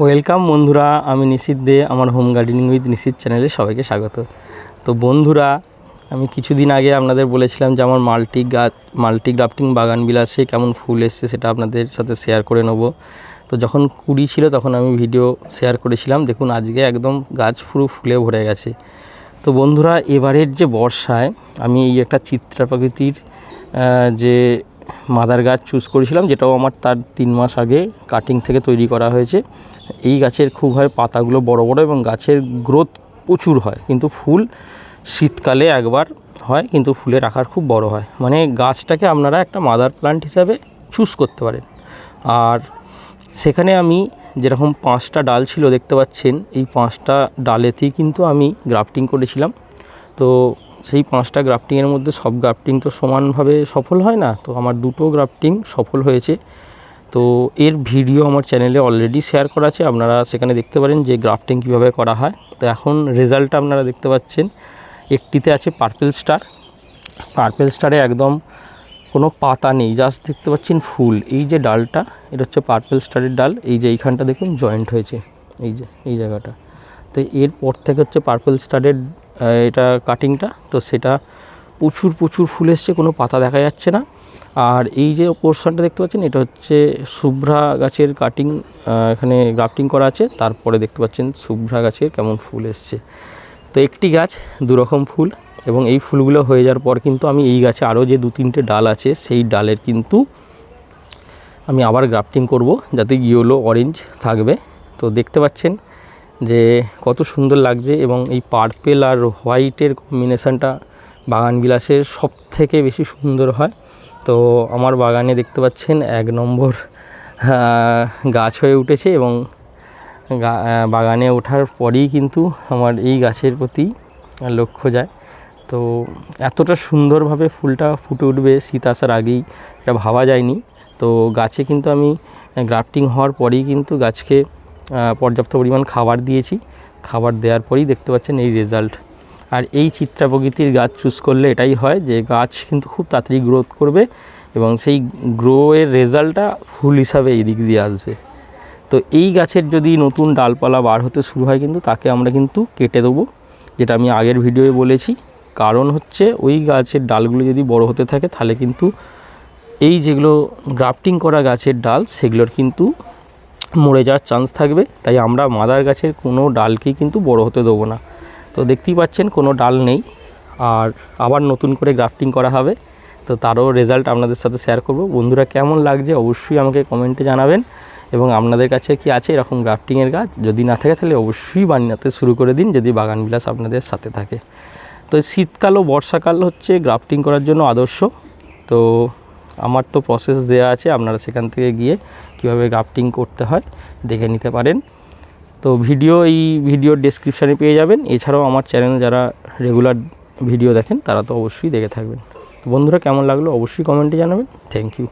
Welcome বন্ধুরা, আমি নিশিত দে, আমার হোম গার্ডেনিং উইথ নিশিত চ্যানেলে সবাইকে স্বাগত। তো বন্ধুরা, আমি কিছুদিন আগে আপনাদের বলেছিলাম যে আমার মাল্টি গাছ মাল্টি গ্রাফটিং বাগান বিলাসে কেমন ফুল এসছে সেটা আপনাদের সাথে শেয়ার করে নেব। তো যখন কুড়ি ছিল তখন আমি ভিডিও শেয়ার করেছিলাম, দেখুন আজকে একদম গাছ পুরো ফুলে ভরে গেছে। তো বন্ধুরা, এবারের যে বর্ষায় আমি এই একটা চিত্রা প্রকৃতির যে মাদার গাছ চুজ করেছিলাম, যেটাও আমার তার তিন মাস আগে কাটিং থেকে তৈরি করা হয়েছে। এই গাছের খুব হয় পাতাগুলো বড় বড় এবং গাছের গ্রোথ প্রচুর হয়, কিন্তু ফুল শীতকালে একবার হয়, কিন্তু ফুলের আকার খুব বড় হয়। মানে গাছটাকে আপনারা একটা মাদার প্লান্ট হিসাবে চুজ করতে পারেন। আর সেখানে আমি যেরকম পাঁচটা ডাল ছিল দেখতে পাচ্ছেন, এই পাঁচটা ডালেতেই কিন্তু আমি গ্রাফটিং করেছিলাম। তো সেই পাঁচটা গ্রাফটিংয়ের মধ্যে সব গ্রাফটিং তো সমানভাবে সফল হয় না, তো আমার দুটো গ্রাফটিং সফল হয়েছে। তো এর ভিডিও আমার চ্যানেলে অলরেডি শেয়ার করা আছে, আপনারা সেখানে দেখতে পারেন যে গ্রাফটিং কীভাবে করা হয়। তো এখন রেজাল্টটা আপনারা দেখতে পাচ্ছেন, একটিতে আছে পার্পেল স্টার পার্পেল স্টারে একদম কোনো পাতা নেই জাস্ট দেখতে পাচ্ছেন ফুল। এই যে ডালটা, এটা হচ্ছে পার্পেল স্টারের ডাল, এই যে এইখানটা দেখুন জয়েন্ট হয়েছে, এই যে, এই জায়গাটা। তো এরপর থেকে হচ্ছে পার্পেল স্টারের এটা কাটিংটা তো সেটা প্রচুর প্রচুর ফুল এসছে, কোনো পাতা দেখা যাচ্ছে না। আর এই যে পোর্শনটা দেখতে পাচ্ছেন, এটা হচ্ছে শুভ্রা গাছের কাটিং এখানে গ্রাফটিং করা আছে। তারপরে দেখতে পাচ্ছেন শুভ্রা গাছের কেমন ফুল এসছে। তো একটি গাছ, দুরকম ফুল, এবং এই ফুলগুলো হয়ে যাওয়ার পর কিন্তু আমি এই গাছে আরও যে দু তিনটে ডাল আছে, সেই ডালের কিন্তু আমি আবার গ্রাফটিং করব, যাতে ইয়েলো অরেঞ্জ থাকবে। তো দেখতে পাচ্ছেন যে কত সুন্দর লাগছে এবং এই পার্পেল আর হোয়াইটের কম্বিনেশানটা বাগান বিলাসের সব থেকে বেশি সুন্দর হয়। তো আমার বাগানে দেখতে পাচ্ছেন এক নম্বর গাছ হয়ে উঠেছে এবং বাগানে ওঠার পরেই কিন্তু আমার এই গাছের প্রতি লক্ষ্য যায়। তো এতটা সুন্দরভাবে ফুলটা ফুটে উঠবে, শীত আসার আগেই এটা ভাবা যায়নি। তো গাছে কিন্তু আমি গ্রাফটিং হওয়ার পরেই কিন্তু গাছকে পর্যাপ্ত পরিমাণ খাবার দিয়েছি। খাবার দেওয়ার পরেই দেখতে পাচ্ছেন এই রেজাল্ট আর এই চিত্রা প্রকৃতির গাছ চুজ করলে এটাই হয় যে, গাছ কিন্তু খুব তাড়াতাড়ি গ্রোথ করবে এবং সেই গ্রোয়ের রেজাল্টটা ফুল হিসাবে এই দিক দিয়ে আসবে। তো এই গাছের যদি নতুন ডালপালা বার হতে শুরু হয় কিন্তু তাকে আমরা কিন্তু কেটে দেবো, যেটা আমি আগের ভিডিওয়ে বলেছি। কারণ হচ্ছে ওই গাছের ডালগুলো যদি বড় হতে থাকে তাহলে কিন্তু এই যেগুলো গ্রাফটিং করা গাছের ডাল সেগুলোর কিন্তু মরে যাওয়ার চান্স থাকবে, তাই আমরা মাদার গাছের কোনো ডালকেই কিন্তু বড় হতে দেবো না। তো দেখতেই পাচ্ছেন কোনো ডাল নেই, আর আবার নতুন করে গ্রাফটিং করা হবে। তো তারও রেজাল্ট আপনাদের সাথে শেয়ার করব। বন্ধুরা, কেমন লাগছে অবশ্যই আমাকে কমেন্টে জানাবেন, এবং আপনাদের কাছে কি আছে এরকম গ্রাফটিংয়ের গাছ? যদি না থাকে তাহলে অবশ্যই বানাতে শুরু করে দিন, যদি বাগান বিলাস আপনাদের সাথে থাকে। তো শীতকাল ও বর্ষাকাল হচ্ছে গ্রাফটিং করার জন্য আদর্শ। তো আমার তো প্রসেস দেওয়া আছে, আপনারা সেখান থেকে গিয়ে কীভাবে গ্রাফটিং করতে হয় দেখে নিতে পারেন। তো ভিডিও এই ভিডিওর ডেসক্রিপশানে পেয়ে যাবেন। এছাড়াও আমার চ্যানেল যারা রেগুলার ভিডিও দেখেন, তারা তো অবশ্যই দেখে থাকবেন। তো বন্ধুরা, কেমন লাগল অবশ্যই কমেন্টে জানাবেন। Thank you